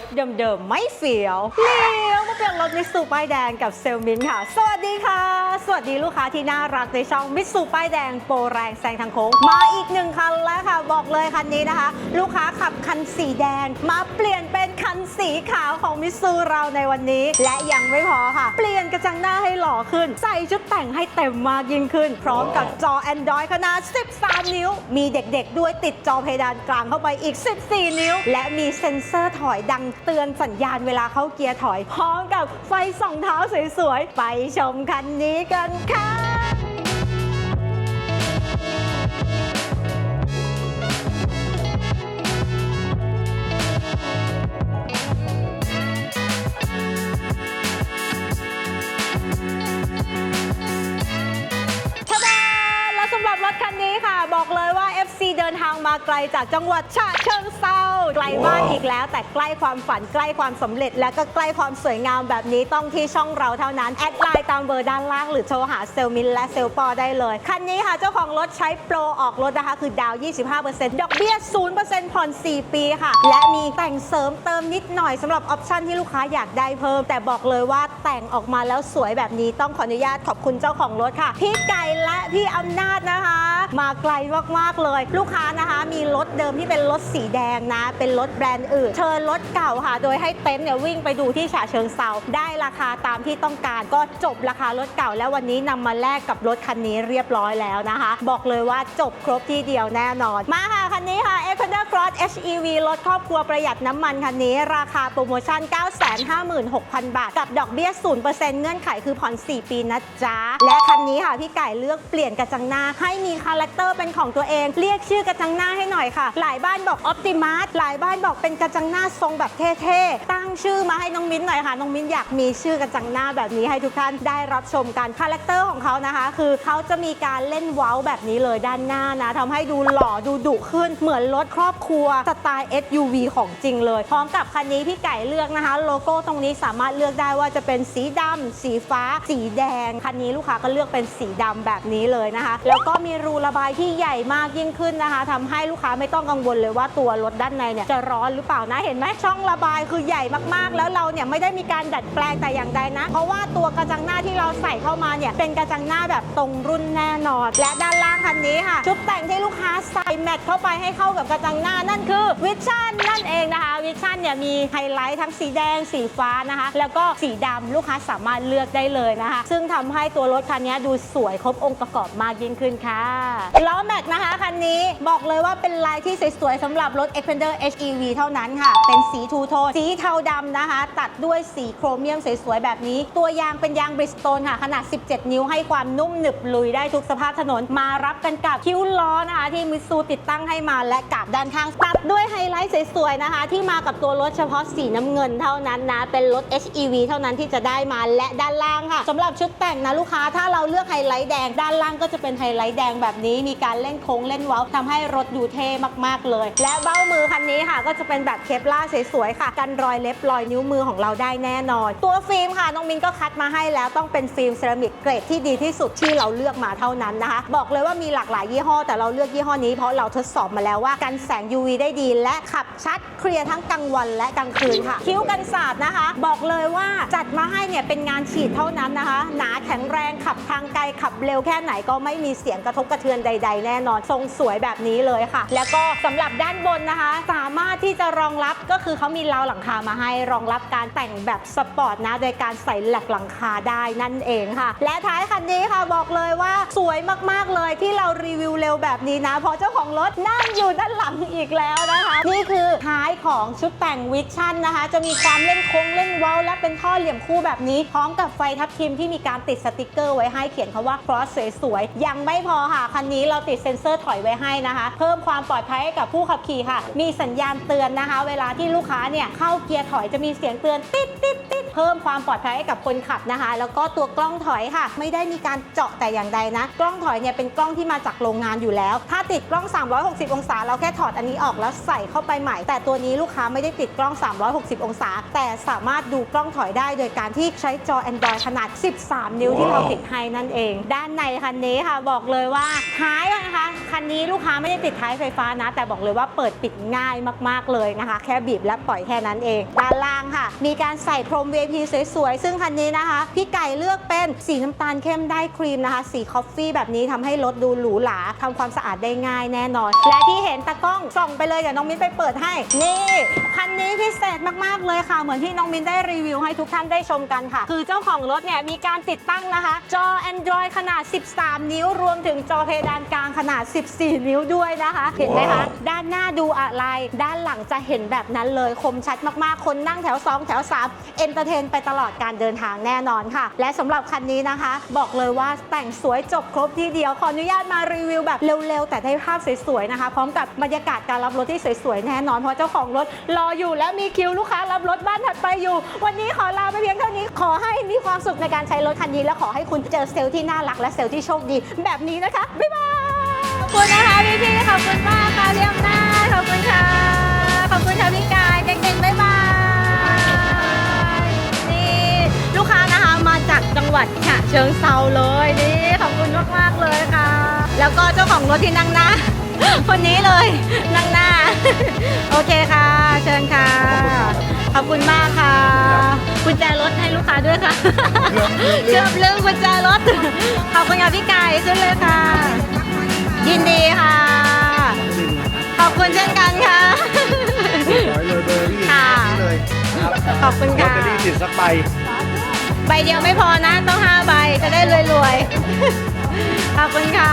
ถเดิมๆไม่เฟี้ยวเลี้ยวมาเปลี่ยนรถมิสูป้ายแดงกับเซลมินค่ะ สวัสดีค่ะ สวัสดีลูกค้าที่น่ารักในช่องมิสูป้ายแดงโปรแรงแซงทางโค้งมาอีกหนึ่งคันแล้วค่ะ บอกเลยคันนี้นะคะ ลูกค้าขับคันสีแดงมาเปลี่ยนเป็น สีขาวของมิตซูเราในวันนี้ และยังไม่พอค่ะ เปลี่ยนกระจังหน้าให้หล่อขึ้น ใส่ชุดแต่งให้เต็มมากยิ่งขึ้น พร้อมกับจอ Android ขนาด 13 นิ้ว มีเด็กๆ ด้วยติดจอเพดานกลางเข้าไปอีก 14 นิ้ว และมีเซ็นเซอร์ถอยดังเตือนสัญญาณเวลาเข้าเกียร์ถอย พร้อมกับไฟส่องเท้าสวยๆ ไปชมคันนี้กันค่ะ ไกลจากจังหวัดฉะเชิงเซาไกลบ้านอีกแล้ว แต่ใกล้ความฝันใกล้ความสำเร็จ และก็ใกล้ความสวยงามแบบนี้ต้องที่ช่องเราเท่านั้น แอดไลน์ตามเบอร์ด้านล่างหรือโทรหาเซลมินและเซลปอได้เลย คันนี้ค่ะเจ้าของรถใช้โปรออกรถนะคะ คือดาวน์25%ดอกเบี้ย 0%ผ่อน 4 ปีค่ะ และมีแต่งเสริมเติมนิดหน่อยสำหรับออปชันที่ลูกค้าอยากได้เพิ่ม แต่บอกเลยว่าแต่งออกมาแล้วสวยแบบนี้ต้องขออนุญาตขอบคุณเจ้าของรถค่ะ พี่ไก่และพี่อำนาจนะคะ มาไกลมากๆเลย ลูกค้านะคะ มีรถเดิมที่เป็นรถสีแดงนะ เป็นรถแบรนด์อื่น เชิญรถเก่าค่ะ โดยให้เต็นท์เนี่ยวิ่งไปดูที่ฉะเชิงเซาได้ราคาตามที่ต้องการก็จบราคารถเก่า แล้ววันนี้นำมาแลกกับรถคันนี้เรียบร้อยแล้วนะคะ บอกเลยว่าจบครบที่เดียวแน่นอน มาค่ะคันนี้ค่ะ e x p e n d e r Cross HEV รถครอบครัวประหยัดน้ำมันคันนี้ ราคาโปรโมชั่น 956,000 บาท กับดอกเบี้ย 0%เงื่อนไขคือผ่อน 4 ปีนะจ๊ะ และคันนี้ค่ะพี่ไก่เลือกเปลี่ยนกระจังหน้าให้มีคาแรคเตอร์เป็นของตัวเอง เรียกชื่อกระจังหน้าให้หน่อยค่ะ หลายบ้านบอกออปติมัสหลายบ้านบอกเป็นกระจังหน้าทรงแบบเท่ๆตั ชื่อมาให้น้องมิ้นหน่อยค่ะ น้องมิ้นอยากมีชื่อกระจังหน้าแบบนี้ให้ทุกท่านได้รับชมกันคาแรคเตอร์ของเขานะคะ คือเขาจะมีการเล่นเว้าแบบนี้เลยด้านหน้านะทำให้ดูหล่อดูดุขึ้น เหมือนรถครอบครัวสไตล์ SUV ของจริงเลย พร้อมกับคันนี้พี่ไก่เลือกนะคะ โลโก้ตรงนี้สามารถเลือกได้ว่าจะเป็นสีดำสีฟ้า สีแดง คันนี้ลูกค้าก็เลือกเป็นสีดำแบบนี้เลยนะคะ แล้วก็มีรูระบายที่ใหญ่มากยิ่งขึ้นนะคะทำให้ลูกค้าไม่ต้องกังวลเลยว่าตัวรถด้านในเนี่ยจะร้อนหรือเปล่านะเห็นไหมช่องระบายคือใหญ่มากๆ แล้วเราเนี่ยไม่ได้มีการดัดแปลงแต่อย่างใดนะ เพราะว่าตัวกระจังหน้าที่เราใส่เข้ามาเนี่ยเป็นกระจังหน้าแบบตรงรุ่นแน่นอน และด้านล่างคันนี้ค่ะ ชุดแต่งที่ลูกค้าใส่แมทเข้าไปให้เข้ากับกระจังหน้านั่นคือวิชั่นนั่นเองนะคะวิชั่นเนี่ยมีไฮไลท์ทั้งสีแดงสีฟ้านะคะ แล้วก็สีดำลูกค้าสามารถเลือกได้เลยนะคะ ซึ่งทำให้ตัวรถคันนี้ดูสวยครบองค์ประกอบมากยิ่งขึ้นค่ะล้อแม็กนะคะคันนี้บอกเลยว่าเป็นลายที่สวยๆสำหรับรถ Xpander HEV เท่านั้นค่ะ เป็นสีทูโทนสีเทาดำนะคะ ตัดด้วยสีโครเมียมสวยๆ แบบนี้ ตัวยางเป็นยางบริสโตนค่ะ ขนาด 17 นิ้วให้ความนุ่มหนึบลุยได้ทุกสภาพถนนมารับกันกับคิ้วล้อนะคะ ที่มิตซูติดตั้งให้มาและกับด้านข้าง ตัดด้วยไฮไลท์สวยๆนะคะ ที่มากับตัวรถเฉพาะสีน้ำเงินเท่านั้นนะ เป็นรถ HEV เท่านั้นที่จะได้มาและด้านล่างค่ะสำหรับชุดแต่งนะลูกค้าถ้าเราเลือกไฮไลท์แดงด้านล่างก็จะเป็นไฮไลท์แดงแบบนี้ มีการเล่นโค้งเล่นเว้าทำให้รถดูเท่มากๆเลย และเบ้ามือคันนี้ค่ะ ก็จะเป็นแบบเคปล่าสวยๆค่ะ กันรอยเล็บรอยนิ้วมือของเราได้แน่นอน ตัวฟิล์มค่ะน้องมินก็คัดมาให้แล้วต้องเป็นฟิล์มเซรามิกเกรดที่ดีที่สุดที่เราเลือกมาเท่านั้นนะคะ บอกเลยว่ามีหลากหลายยี่ห้อ แต่เราเลือกยี่ห้อนี้เพราะเราทดสอบมาแล้วว่ากันแสง UV ได้ดี และขับชัดเคลียร์ทั้งกลางวันและกลางคืนค่ะ คิ้วกันสาดนะคะ บอกเลยว่าจัดมาให้เนี่ยเป็นงานฉีดเท่านั้นนะคะ หนาแข็งแรงขับทางไกลขับเร็วแค่ไหนก็ไม่มีเสียงกระทบกระเทือนใด ๆ แน่นอนทรงสวยแบบนี้เลยค่ะ แล้วก็สำหรับด้านบนนะคะ สามารถที่จะรองรับก็คือเขามีราวหลังคามาให้รองรับการแต่งแบบสปอร์ตนะ โดยการใส่แหลกหลังคาได้นั่นเองค่ะ และท้ายคันนี้ค่ะบอกเลยว่าสวยมากๆเลยที่เรารีวิวเร็วแบบนี้นะ เพราะเจ้าของรถนั่งอยู่ด้านหลังอีกแล้วนะคะ นี่คือท้ายของชุดแต่งวิชั่นนะคะ จะมีความเล่นโค้งเล่นเว้า และเป็นท่อเหลี่ยมคู่แบบนี้ พร้อมกับไฟทับทิมที่มีการติดสติกเกอร์ไว้ให้เขียนคำว่า cross สวยๆยังไม่พอค่ะคันนี้เราติดเซ็นเซอร์ถอยไว้ให้นะคะ เพิ่มความปลอดภัยให้กับผู้ขับขี่ค่ะ มีสัญญาณเตือนนะคะ เวลาที่ลูกค้าเนี่ยเข้าเกียร์ถอยจะมีเสียงเตือนติดติดติด เพิ่มความปลอดภัยให้กับคนขับนะคะ แล้วก็ตัวกล้องถอยค่ะ ไม่ได้มีการเจาะแต่อย่างใดนะ กล้องถอยเนี่ยเป็นกล้องที่มาจากโรงงานอยู่แล้ว ถ้าติดกล้อง 360 องศา เราแค่ถอดอันนี้ออกแล้วใส่เข้าไปใหม่ แต่ตัวนี้ลูกค้าไม่ได้ติดกล้อง 360 องศา แต่สามารถดูกล้องถอยได้ โดยการที่ใช้จอ Android ขนาด 13 นิ้วที่เราติดให้นั่นเอง ด้านในคันนี้ค่ะบอกเลยว่าท้ายนะคะคันนี้ลูกค้าไม่ได้ติดท้ายไฟฟ้านะ แต่บอกเลยว่าเปิดปิดง่ายมาก ๆเลยนะคะ แค่บีบและปล่อยแค่นั้นเอง ด้านล่างค่ะ มีการใส่พรม VIP สวยๆ ซึ่งคันนี้นะคะ พี่ไก่เลือกเป็นสีน้ำตาลเข้มได้ครีมนะคะ สีคอฟฟี่แบบนี้ทำให้รถดูหรูหราทำความสะอาดได้ง่ายแน่นอน และที่เห็นตะกล้องส่องไปเลยเดี๋ยวน้องมิ้นไปเปิดให้ นี่คันนี้พิเศษมากๆเลยค่ะ เหมือนที่น้องมิ้นได้รีวิวให้ทุกท่านได้ชมกันค่ะ คือเจ้าของรถเนี่ยมีการติดตั้งนะคะ จอ Android ขนาด 13 นิ้ว รวมถึงจอเพดานกลางขนาด 14 นิ้วด้วยนะคะ เห็นไหมคะด้านหน้าดูอะไร ด้านหลังจะเห็นแบบนั้นเลยคมชัดมากๆ คนนั่งแถว 2 แถว 3 เอนเตอร์เทนไปตลอดการเดินทางแน่นอนค่ะ และสำหรับคันนี้นะคะ บอกเลยว่าแต่งสวยจบครบทีเดียวขออนุญาตมารีวิวแบบเร็วๆ แต่ได้ภาพสวยๆนะคะ พร้อมกับบรรยากาศการรับรถที่สวยๆแน่นอนเพราะเจ้าของรถรออยู่และมีคิวลูกค้ารับรถบ้านถัดไปอยู่ วันนี้ขอลาไปเพียงเท่านี้ขอให้มีความสุขในการใช้รถคันนี้และขอให้คุณเจอเซลล์ที่น่ารักและเซลล์ที่โชคดี แบบนี้นะคะบ๊ายบายขอบคุณนะคะพี่พี่ๆขอบคุณมากค่ะเรียมหน้า เชิงเซาเลยนี่ขอบคุณมากๆเลยค่ะ แล้วก็เจ้าของรถที่นั่งหน้า คนนี้เลยนั่งหน้า โอเคค่ะ เชิญค่ะ ขอบคุณมากค่ะกุญแจรถให้ลูกค้าด้วยค่ะเกือบลืมกุญแจรถขอบคุณค่ะพี่ไก่ขึ้นเลยค่ะ ยินดีค่ะ ขอบคุณเช่นกันค่ะร้อยเลยเบอร์รี่ค่ะนี่เลยครับขอบคุณลอตค่ะเตอรี่ติดสักใบ ใบเดียวไม่พอนะ ต้อง5ใบจะได้รวยๆ ขอบคุณค่ะ